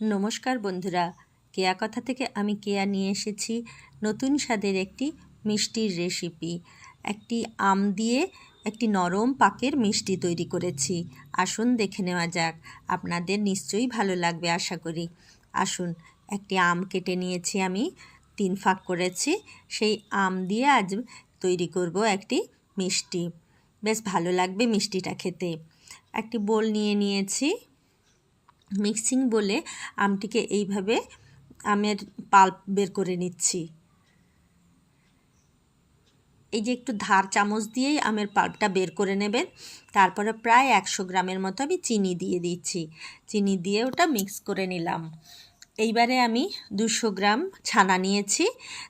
নমস্কার বন্ধুরা, কেয়া কথা থেকে আমি কেয়া নিয়ে এসেছি নতুন স্বাদের একটি মিষ্টির রেসিপি একটি আম দিয়ে একটি নরম পাকের মিষ্টি তৈরি করেছি। আসুন দেখে নেওয়া যাক, আপনাদের নিশ্চয়ই ভালো লাগবে আশা করি। আসুন, একটি আম কেটে নিয়েছি আমি, তিন ফাঁক করেছি। সেই আম দিয়ে আজ তৈরি করব একটি মিষ্টি। বেশ ভালো লাগবে মিষ্টিটা খেতে। একটি বোল নিয়ে নিয়েছি। মিক্সিং বলে আমটিকে এইভাবে আমের পাল্প বের করে নিচ্ছি। এই যে একটু ধার চামচ দিয়েই আমের পাল্পটা বের করে নেবেন। তারপরে প্রায় একশো গ্রামের মতো আমি চিনি দিয়ে দিচ্ছি। চিনি দিয়ে ওটা মিক্স করে নিলাম। এইবারে আমি দুশো গ্রাম ছানা নিয়েছি।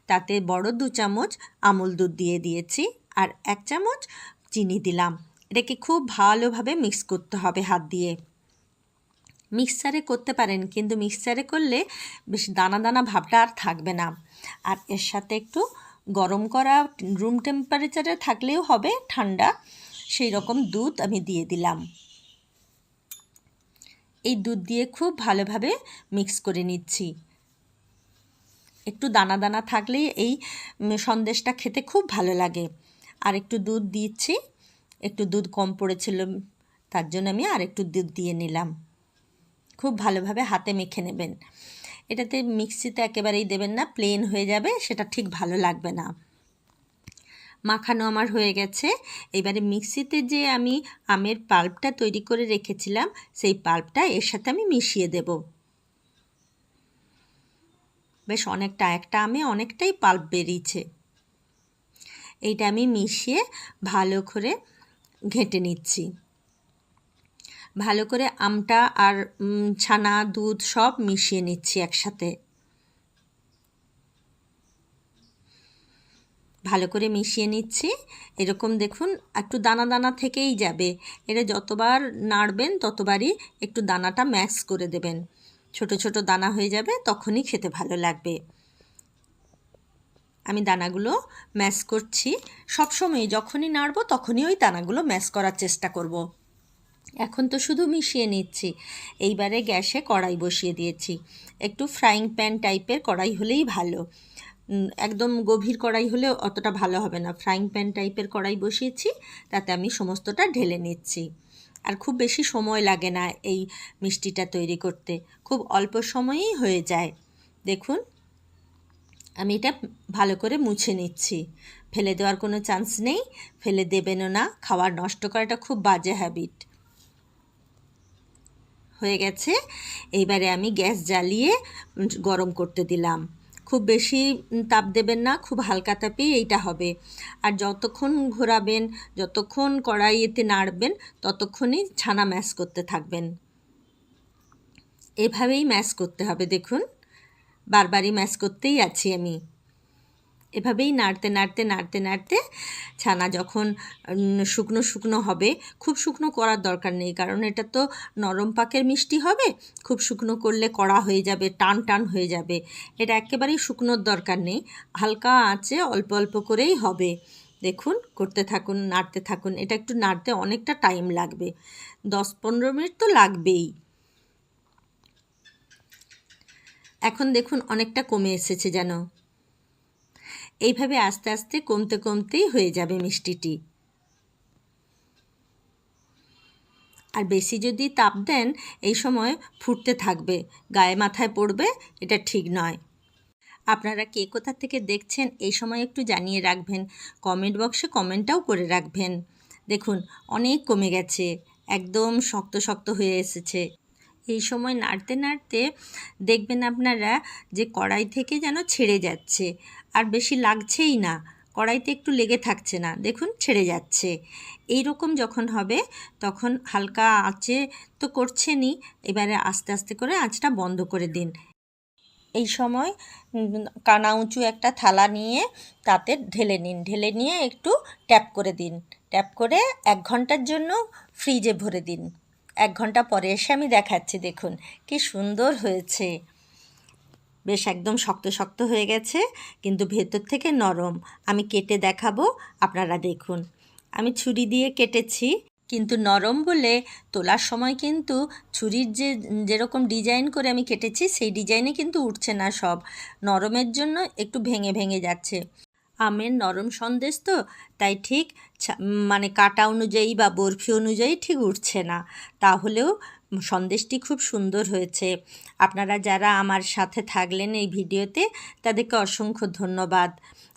তাতে বড় দু চামচ আমুল দুধ দিয়ে দিয়েছি আর এক চামচ চিনি দিলাম। এটাকে খুব ভালোভাবে মিক্স করতে হবে হাত দিয়ে। মিক্সারে করতে পারেন, কিন্তু মিক্সারে করলে বেশ দানা দানা ভাবটা আর থাকবে না। আর এর সাথে একটু গরম করা রুম টেম্পারেচারে থাকলেও হবে ঠান্ডা, সেই রকম দুধ আমি দিয়ে দিলাম। এই দুধ দিয়ে খুব ভালোভাবে মিক্স করে নিচ্ছি। একটু দানা দানা থাকলেই এই সন্দেশটা খেতে খুব ভালো লাগে। আর একটু দুধ দিচ্ছি, একটু দুধ কম পড়েছিল, তার জন্য আমি আর একটু দুধ দিয়ে নিলাম। খুব ভালোভাবে হাতে মেখে নেবেন। এটাতে মিক্সিতে একেবারেই দেবেন না প্লেন হয়ে যাবে, সেটা ঠিক ভালো লাগবে না। মাখানো আমার হয়ে গেছে। এবারে মিক্সিতে যে আমি আমের পাল্পটা তৈরি করে রেখেছিলাম, সেই পাল্পটা এর সাথে আমি মিশিয়ে দেব। বেশ, অনেকটা, একটা আমে অনেকটাই পাল্প বেরিয়েছে। এইটা আমি মিশিয়ে ভালো করে ঘেঁটে নিচ্ছি। ভালো করে আমটা আর ছানা, দুধ সব মিশিয়ে নিচ্ছি একসাথে। ভালো করে মিশিয়ে নিচ্ছি। এরকম দেখুন, একটু দানা দানা থেকেই যাবে। এটা যতবার নাড়বেন, ততবারই একটু দানাটা ম্যাক্স করে দেবেন। ছোট ছোট দানা হয়ে যাবে, তখনই খেতে ভালো লাগবে। আমি দানাগুলো ম্যাশ করছি। সবসময় যখনই নাড়বো, তখনই ওই দানাগুলো ম্যাশ করার চেষ্টা করব। এখন তো শুধু মিশিয়ে নিচ্ছি। এইবারে গ্যাসে কড়াই বসিয়ে দিয়েছি। একটু ফ্রাইং প্যান টাইপের কড়াই হলেই ভালো। একদম গভীর কড়াই হলে অতটা ভালো হবে না। ফ্রাইং প্যান টাইপের কড়াই বসিয়েছি, তাতে আমি সমস্তটা ঢেলে নিচ্ছি। আর খুব বেশি সময় লাগে না এই মিষ্টিটা তৈরি করতে। খুব অল্প সময়েই হয়ে যায়। দেখুন, আমি এটা ভালো করে মুছে নিচ্ছি। ফেলে দেওয়ার কোনো চান্স নেই। ফেলে দেবেনও না। খাওয়ার নষ্ট করাটা খুব বাজে হ্যাবিট হয়ে গেছে। এইবারে আমি গ্যাস জ্বালিয়ে গরম করতে দিলাম। খুব বেশি তাপ দেবেন না, খুব হালকা তাপেই এইটা হবে। আর যতক্ষণ ঘোরাবেন, যতক্ষণ কড়াইয়েতে নাড়বেন, ততক্ষণই ছানা ম্যাশ করতে থাকবেন। এভাবেই ম্যাশ করতে হবে, দেখুন। বারবারই ম্যাশ করতেই আছি আমি। এভাবেই নাড়তে নাড়তে নাড়তে নাড়তে ছানা যখন শুকনো শুকনো হবে, খুব শুকনো করার দরকার নেই। কারণ এটা তো নরম পাকের মিষ্টি হবে, খুব শুকনো করলে কড়া হয়ে যাবে, টান টান হয়ে যাবে। এটা একেবারেই শুকনোর দরকার নেই, হালকা আঁচে অল্প অল্প করেই হবে। দেখুন, করতে থাকুন, নাড়তে থাকুন, এটা একটু নাড়তে অনেকটা টাইম লাগবে। দশ, পনেরো মিনিট তো লাগবেই। এখন দেখুন অনেকটা কমে এসেছে যেন। এইভাবে আস্তে আস্তে কমতে কমতেই হয়ে যাবে মিষ্টিটি। আর বেশি যদি তাপ দেন, এই সময় ফুটতে থাকবে, গায়ে মাথায় পড়বে, এটা ঠিক নয়। আপনারা কে কোথা থেকে দেখছেন, এই সময় একটু জানিয়ে রাখবেন। কমেন্ট বক্সে কমেন্টটাও করে রাখবেন। দেখুন, অনেক কমে গেছে, একদম শক্ত শক্ত হয়ে এসেছে। এই সময় নাড়তে নাড়তে দেখবেন আপনারা যে কড়াই থেকে যেন ছেড়ে যাচ্ছে, আর বেশি লাগছেই না। কড়াইতে একটু লেগে থাকছে না, দেখুন ছেড়ে যাচ্ছে। এই রকম যখন হবে, তখন হালকা আঁচে তো করছেনই, এবারে আস্তে আস্তে করে আঁচটা বন্ধ করে দিন। এই সময় কানা উঁচু একটা থালা নিয়ে তাতে ঢেলে নিন। ঢেলে নিয়ে একটু ট্যাপ করে দিন। ট্যাপ করে এক ঘণ্টার জন্য ফ্রিজে ভরে দিন। এক ঘণ্টা পরে এসে আমি দেখাচ্ছি, দেখুন, কি সুন্দর হয়েছে। বেশ একদম শক্ত শক্ত হয়ে গেছে, কিন্তু ভেতর থেকে নরম। আমি কেটে দেখাবো, আপনারা দেখুন। আমি ছুরি দিয়ে কেটেছি, কিন্তু নরম বলে তোলার সময় কিন্তু ছুরির যে, যেরকম ডিজাইন করে আমি কেটেছি, সেই ডিজাইনে কিন্তু উঠছে না সব। নরমের জন্য একটু ভেঙে ভেঙে যাচ্ছে। আমের নরম সন্দেশ তো, তাই ঠিক মানে কাটা অনুযায়ী বা বরফি অনুযায়ী ঠিক উঠছে না। তাহলেও সন্দেশটি খুব সুন্দর হয়েছে। আপনারা যারা আমার সাথে থাকলেন এই ভিডিওতে, তাদেরকে অসংখ্য ধন্যবাদ।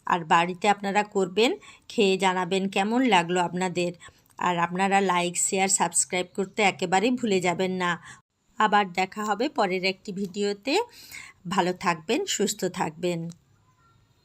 আর বাড়িতে আপনারা করবেন, খেয়ে জানাবেন কেমন লাগল আপনাদের। আর আপনারা লাইক, শেয়ার, সাবস্ক্রাইব করতে একেবারেই ভুলে যাবেন না। আবার দেখা হবে পরের একটি ভিডিওতে। ভালো থাকবেন, সুস্থ থাকবেন।